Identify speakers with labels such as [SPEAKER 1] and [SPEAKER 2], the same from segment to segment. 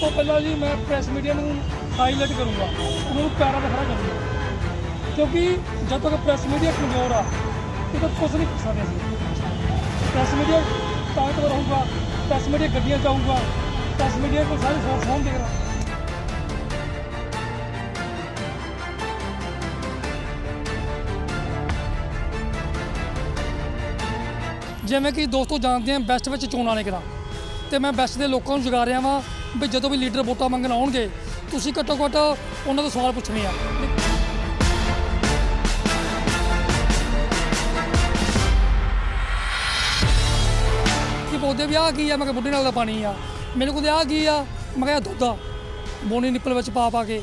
[SPEAKER 1] ਤੋਂ ਪਹਿਲਾਂ ਜੀ ਮੈਂ ਪ੍ਰੈਸ ਮੀਡੀਆ ਨੂੰ ਹਾਈਲਾਈਟ ਕਰੂੰਗਾ, ਉਹਨਾਂ ਨੂੰ ਪੈਰਾਂ 'ਤੇ ਖੜਾ ਕਰੂੰਗਾ। ਕਿਉਂਕਿ ਜਦ ਤੱਕ ਪ੍ਰੈਸ ਮੀਡੀਆ ਕਮਜ਼ੋਰ ਆ ਉਦੋਂ ਤੱਕ ਕੁਝ ਨਹੀਂ ਕਰ ਸਕਦੇ ਅਸੀਂ ਪ੍ਰੈਸ ਮੀਡੀਆ ਤਾਕਤਵਰ ਹੋਊਗਾ ਪ੍ਰੈਸ ਮੀਡੀਆ ਗੱਡੀਆਂ ਚਾਹੂਗਾ ਪ੍ਰੈਸ ਮੀਡੀਆ ਕੋਲ ਸਾਰੇ ਫੋਨ ਫੋਨ ਦੇਗਾ ਜਿਵੇਂ ਕਿ ਦੋਸਤੋ ਜਾਣਦੇ ਆ ਬੈਸਟ ਵਿੱਚ ਚੋਣਾਂ ਨੇ ਕਰਾਂ ਤੇ ਮੈਂ ਬੈਸਟ ਦੇ ਲੋਕਾਂ ਨੂੰ ਜਗਾ ਰਿਹਾ ਵਾਂ ਵੀ ਜਦੋਂ ਵੀ ਲੀਡਰ ਵੋਟਾਂ ਮੰਗਣ ਆਉਣਗੇ, ਤੁਸੀਂ ਘੱਟੋ ਘੱਟ ਉਹਨਾਂ ਤੋਂ ਸਵਾਲ ਪੁੱਛਣੇ ਆ। ਕਿ ਪੌਦੇ ਵੀ ਆ ਕੀ ਆ? ਮੈਂ ਕਿਹਾ ਬੁੱਢੇ ਨਾਲ ਦਾ ਪਾਣੀ ਆ। ਮੈਨੂੰ ਕਹਿੰਦੇ ਆ ਕੀ ਆ? ਮੈਂ ਕਿਹਾ ਦੁੱਧ ਆ। ਬੋਨੀ ਨਿੱਪਲ ਵਿੱਚ ਪਾ ਪਾ ਕੇ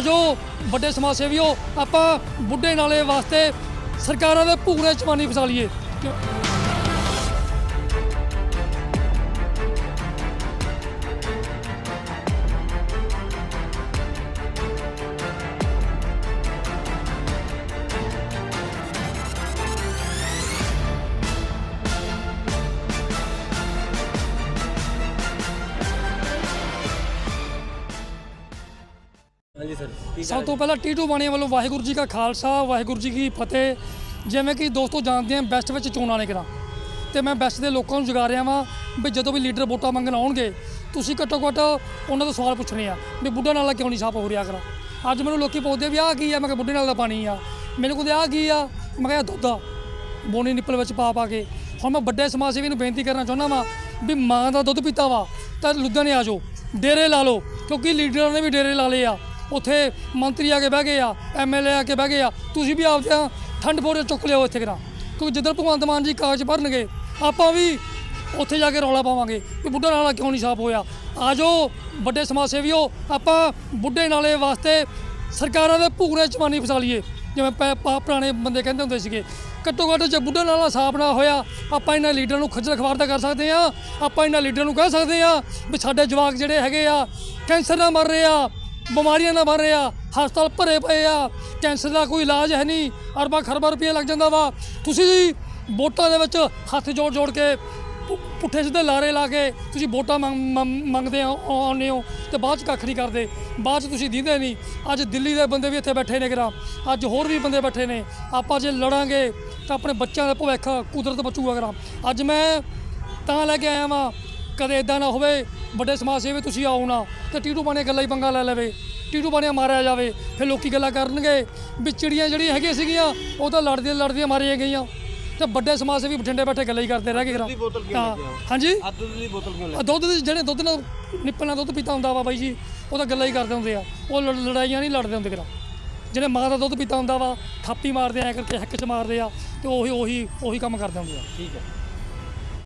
[SPEAKER 1] ਜਾਓ ਵੱਡੇ ਸਮਾਜ ਸੇਵੀਓ ਆਪਾਂ ਬੁੱਢੇ ਨਾਲੇ ਵਾਸਤੇ ਸਰਕਾਰਾਂ ਦੇ ਭੂਰੇ ਚਵਾਨੀ ਫਸਾ ਲਈਏ।
[SPEAKER 2] ਹਾਂਜੀ ਸਰ
[SPEAKER 1] ਸਭ ਤੋਂ ਪਹਿਲਾਂ ਟੀਟੂ ਬਾਣੀਆਂ ਵੱਲੋਂ ਵਾਹਿਗੁਰੂ ਜੀ ਕਾ ਖਾਲਸਾ ਵਾਹਿਗੁਰੂ ਜੀ ਕੀ ਫਤਿਹ। ਜਿਵੇਂ ਕਿ ਦੋਸਤੋ ਜਾਣਦੇ ਆ ਬੈਸਟ ਵਿੱਚ ਚੋਣਾਂ ਨੇ ਕਰਾਂ ਤੇ ਮੈਂ ਬੈਸਟ ਦੇ ਲੋਕਾਂ ਨੂੰ ਜਗਾ ਰਿਹਾ ਵਾਂ ਵੀ ਜਦੋਂ ਵੀ ਲੀਡਰ ਵੋਟਾਂ ਮੰਗਣ ਆਉਣਗੇ ਤੁਸੀਂ ਘੱਟੋ ਘੱਟ ਉਹਨਾਂ ਤੋਂ ਸਵਾਲ ਪੁੱਛਣੇ ਆ ਵੀ ਬੁੱਢਾ ਨਾਲਾ ਕਿਉਂ ਨਹੀਂ ਸਾਫ਼ ਹੋ ਰਿਹਾ ਕਰਾ? ਅੱਜ ਮੈਨੂੰ ਲੋਕੀ ਪੁੱਛਦੇ ਵੀ ਆਹ ਕੀ ਆ? ਮੈਂ ਕਿਹਾ ਬੁੱਢੇ ਨਾਲ ਦਾ ਪਾਣੀ ਆ। ਮੈਨੂੰ ਕਹਿੰਦੇ ਆਹ ਕੀ ਆ? ਮੈਂ ਕਿਹਾ ਦੁੱਧ ਆ। ਬੋਨੀ ਨਿੱਪਲ ਵਿੱਚ ਪਾ ਪਾ ਕੇ। ਹੁਣ ਮੈਂ ਵੱਡੇ ਸਮਾਜ ਸੇਵੀ ਨੂੰ ਬੇਨਤੀ ਕਰਨਾ ਚਾਹੁੰਦਾ ਵਾਂ ਵੀ ਮਾਂ ਦਾ ਦੁੱਧ ਪੀਤਾ ਵਾ ਤਾਂ ਲੁਧਿਆਣੇ ਆ ਜਾਓ ਡੇਰੇ ਲਾ ਲਓ ਕਿਉਂਕਿ ਲੀਡਰਾਂ ਨੇ ਵੀ ਡੇਰੇ ਲਾ ਲਏ ਆ। ਉੱਥੇ ਮੰਤਰੀ ਆ ਕੇ ਬਹਿ ਗਏ ਆ ਐਮਐਲਏ ਆ ਕੇ ਬਹਿ ਗਏ ਆ। ਤੁਸੀਂ ਵੀ ਆਪਦੇ ਆ ਠੰਡ ਬੋਰੇ ਚੁੱਕ ਲਿਓ ਇੱਥੇ ਕਰਾਂ ਕਿਉਂਕਿ ਜਿੱਦਾਂ ਭਗਵੰਤ ਮਾਨ ਜੀ ਕਾਗਜ਼ ਭਰਨਗੇ, ਆਪਾਂ ਵੀ ਉੱਥੇ ਜਾ ਕੇ ਰੌਲਾ ਪਾਵਾਂਗੇ ਵੀ ਬੁੱਢਾ ਨਾਲਾ ਕਿਉਂ ਨਹੀਂ ਸਾਫ਼ ਹੋਇਆ। ਆ ਜਾਓ, ਵੱਡੇ ਸਮਾਜ ਸੇਵੀਓ ਆਪਾਂ ਬੁੱਢੇ ਨਾਲੇ ਵਾਸਤੇ ਸਰਕਾਰਾਂ ਦੇ ਭੂਰੇ ਚਵਾਨੀ ਫਸਾ ਲਈਏ। ਜਿਵੇਂ ਪੈ- ਪਾ- ਪੁਰਾਣੇ ਬੰਦੇ ਕਹਿੰਦੇ ਹੁੰਦੇ ਸੀਗੇ, ਘੱਟੋ ਘੱਟ ਜੇ ਬੁੱਢਾ ਨਾਲਾ ਸਾਫ਼ ਨਾ ਹੋਇਆ, ਆਪਾਂ ਇਹਨਾਂ ਲੀਡਰਾਂ ਨੂੰ ਖੱਜਲ ਖਵਾਰ ਤਾਂ ਕਰ ਸਕਦੇ ਆ ਆਪਾਂ ਇਹਨਾਂ ਲੀਡਰਾਂ ਨੂੰ ਕਹਿ ਸਕਦੇ ਆ ਵੀ ਸਾਡੇ ਜਵਾਕ ਜਿਹੜੇ ਹੈਗੇ ਆ, ਕੈਂਸਰ ਨਾਲ ਮਰ ਰਹੇ ਆ ਬਿਮਾਰੀਆਂ ਨਾਲ ਭਰ ਰਿਹਾ ਹਸਪਤਾਲ ਭਰੇ ਪਏ ਆ, ਕੈਂਸਰ ਦਾ ਕੋਈ ਇਲਾਜ ਹੈ ਨਹੀਂ, ਅਰਬਾਂ ਖਰਬਾਂ ਰੁਪਏ ਲੱਗ ਜਾਂਦਾ ਵਾ। ਤੁਸੀਂ ਵੋਟਾਂ ਦੇ ਵਿੱਚ ਹੱਥ ਜੋੜ ਜੋੜ ਕੇ ਪੁ- ਪੁੱਠੇ ਸਿੱਧੇ ਲਾਰੇ ਲਾ ਕੇ ਤੁਸੀਂ ਵੋਟਾਂ ਮੰਗ- ਮੰਗ- ਮੰਗਦੇ ਆ ਆਉਂਦੇ ਹੋ ਤੇ ਬਾਅਦ ਚ ਕੱਖ ਨਹੀਂ ਕਰਦੇ। ਬਾਅਦ ਚ ਤੁਸੀਂ ਦਿੰਦੇ ਨਹੀਂ। ਅੱਜ ਦਿੱਲੀ ਦੇ ਬੰਦੇ ਵੀ ਇੱਥੇ ਬੈਠੇ ਨੇ ਕਰਾਂ। ਅੱਜ ਹੋਰ ਵੀ ਬੰਦੇ ਬੈਠੇ ਨੇ। ਆਪਾਂ ਜੇ ਲੜਾਂਗੇ ਤਾਂ ਆਪਣੇ ਬੱਚਿਆਂ ਦਾ ਭਵਿੱਖ ਕੁਦਰਤ ਬਚੂਗਾ ਕਰਾਂ। ਅੱਜ ਮੈਂ ਤਾਂ ਲੈ ਕੇ ਆਇਆ ਵਾਂ, ਕਦੇ ਇਦਾਂ ਨਾ ਹੋਵੇ ਵੱਡੇ ਸਮਾਜ ਸੇਵੀ ਤੁਸੀਂ ਆਓ ਨਾ ਤੇ ਟੀਟੂ ਬਾਣੇ ਗੱਲਾਂ ਹੀ ਪੰਗਾ ਲੈ ਲਵੇ। ਟੀਟੂ ਬਾਣੇ ਮਾਰਿਆ ਜਾਵੇ ਫਿਰ ਲੋਕੀ ਗੱਲਾਂ ਕਰਨਗੇ। ਵੀ ਚਿੜੀਆਂ ਜਿਹੜੀਆਂ ਹੈਗੀਆਂ ਸੀਗੀਆਂ ਉਹ ਤਾਂ ਲੜਦੀਆਂ ਲੜਦੀਆਂ ਮਾਰੀਆਂ ਗਈਆਂ। ਤੇ ਵੱਡੇ ਸਮਾਜ ਸੇਵੀ ਬਠਿੰਡੇ ਬੈਠੇ ਗੱਲਾਂ ਹੀ ਕਰਦੇ ਰਹਿ ਗਏ ਕਰਾਂ
[SPEAKER 2] ਦੀ ਬੋਤਲ ਕਿਉਂ
[SPEAKER 1] ਹਾਂ
[SPEAKER 2] ਲੈ ਕੇ ਆਏ?
[SPEAKER 1] ਹਾਂਜੀ?
[SPEAKER 2] ਆ ਦੁੱਧ ਦੀ ਬੋਤਲ ਕਿਉਂ ਲੈ
[SPEAKER 1] ਆ ਦੁੱਧ ਦੇ ਜਿਹੜੇ ਦੁੱਧ ਨਾਲ ਨਾਲ ਦੁੱਧ ਪੀਤਾ ਹੁੰਦਾ ਵਾ ਬਾਈ ਜੀ ਉਹ ਤਾਂ ਗੱਲਾਂ ਹੀ ਕਰਦੇ ਹੁੰਦੇ ਆ। ਉਹ ਲੜ- ਲੜਾਈਆਂ ਨਹੀਂ ਲੜਦੇ ਹੁੰਦੇ ਕਰਾਂ ਜਿਹੜੇ ਮਾਂ ਦਾ ਦੁੱਧ ਪੀਤਾ ਹੁੰਦਾ ਵਾ ਥਾਪੀ ਮਾਰਦੇ ਆ ਕਰਕੇ ਹੱਕ ਚ ਮਾਰਦੇ ਆ ਤੇ ਉਹੀ ਉਹੀ ਉਹੀ ਕੰਮ ਕਰਦੇ ਹੁੰਦੇ ਆ।
[SPEAKER 2] ਠੀਕ ਹੈ।